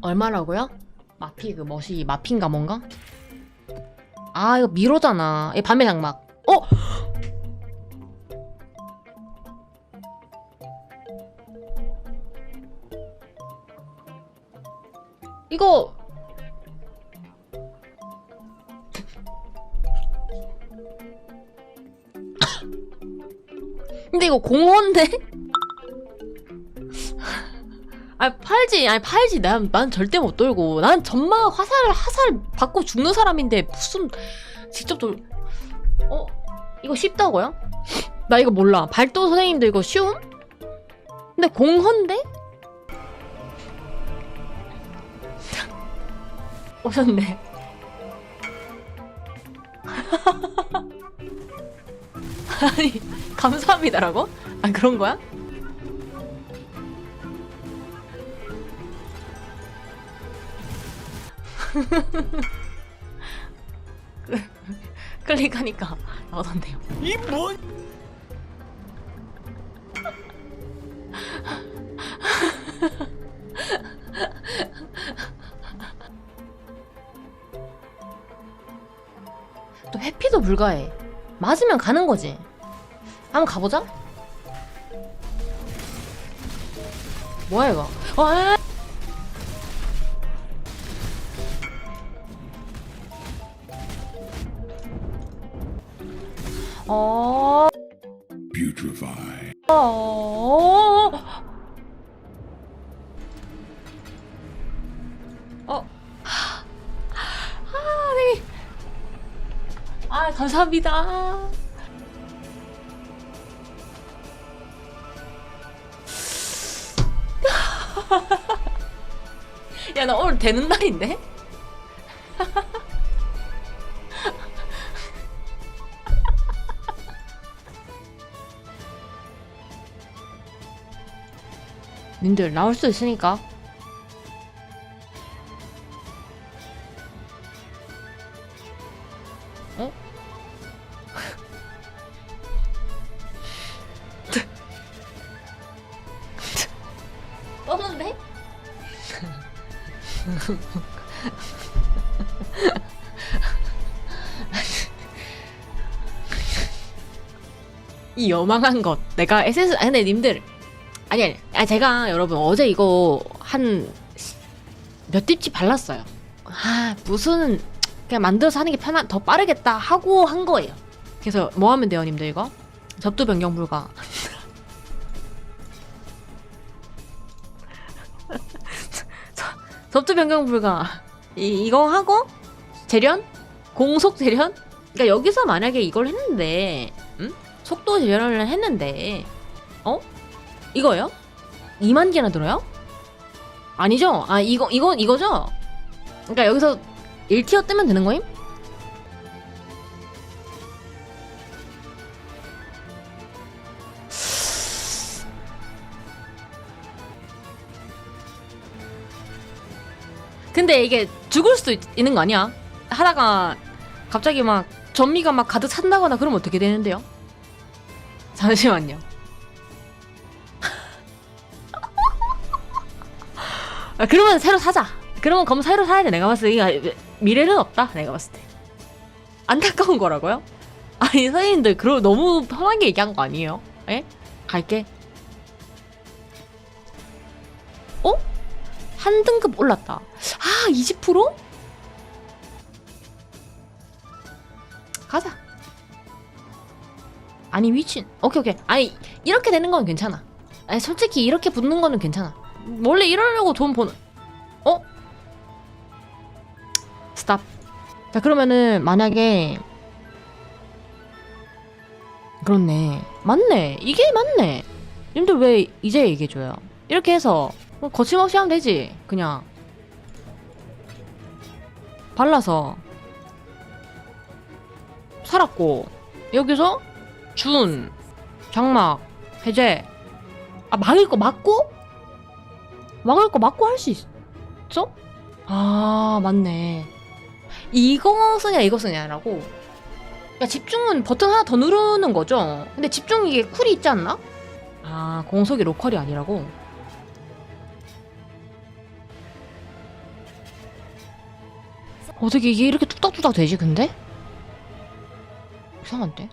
얼마라고요? 마피 그 멋이 마피인가 뭔가? 아 이거 미로잖아. 이 밤의 장막. 어? 이거 근데 이거 공허인데? 아 팔지 아니 팔지 난, 난 절대 못 돌고 난 전마 화살 화살 받고 죽는 사람인데 무슨 직접 돌 어? 이거 쉽다고요? 나 이거 몰라 발도 선생님도 이거 쉬움? 근데 공허인데? 오셨네 아니 감사합니다라고? 아 그런 거야? 클릭하니까 나오던데요. 이 뭔? 또 회피도 불가해. 맞으면 가는 거지. 한번 가보자. 뭐야 이거? 어, 어. Putrefy. 어. 어. 아, 네. 아, 감사합니다. 야, 나 오늘 되는 날인데? 님들 나올 수 있으니까 어? 떴는데? 이 yo망한 것 내가 SS 아니 근데 님들 아니 아니 아 제가 여러분 어제 이거 한 몇 딥치 발랐어요. 아 무슨 그냥 만들어서 하는 게 편한 더 빠르겠다 하고 한 거예요. 그래서 뭐 하면 돼요 님들 이거? 접두 변경 불가. 접두 변경 불가. 이, 이거 하고 재련? 공속 재련? 그러니까 여기서 만약에 이걸 했는데 음? 속도 재련을 했는데 어 이거요? 2만 개나 들어요? 아니죠? 아 이거 이거 이거죠? 그러니까 여기서 1티어 뜨면 되는 거임? 근데 이게 죽을 수도 있, 있는 거 아니야? 하다가 갑자기 막 전미가 막 가득 찬다거나 그러면 어떻게 되는데요? 잠시만요. 아, 그러면 새로 사자. 그러면 검 새로 사야 돼. 내가 봤을 때 미래는 없다. 내가 봤을 때. 안타까운 거라고요? 아니 선생님들 그러 너무 편하게 얘기한 거 아니에요? 에? 갈게. 어? 한 등급 올랐다. 아 20%? 가자. 아니 미친. 오케이 오케이. 아니 이렇게 되는 건 괜찮아. 아니 솔직히 이렇게 붙는 거는 괜찮아. 원래 이러려고 돈 버는. 어? 스탑. 자 그러면은 만약에 그렇네. 맞네. 이게 맞네. 님들 왜 이제 얘기해줘요? 이렇게 해서 뭐 거침없이 하면 되지. 그냥 발라서 살았고 여기서 준 장막 해제 아 막을 거 막고 막을 거 막고 할 수 있어? 아 맞네 이거 쓰냐 이거 쓰냐라고 야 집중은 버튼 하나 더 누르는 거죠 근데 집중 이게 쿨이 있지 않나? 아 공속이 로컬이 아니라고 어떻게 이게 이렇게 뚝딱뚝딱 되지 근데? 이상한데?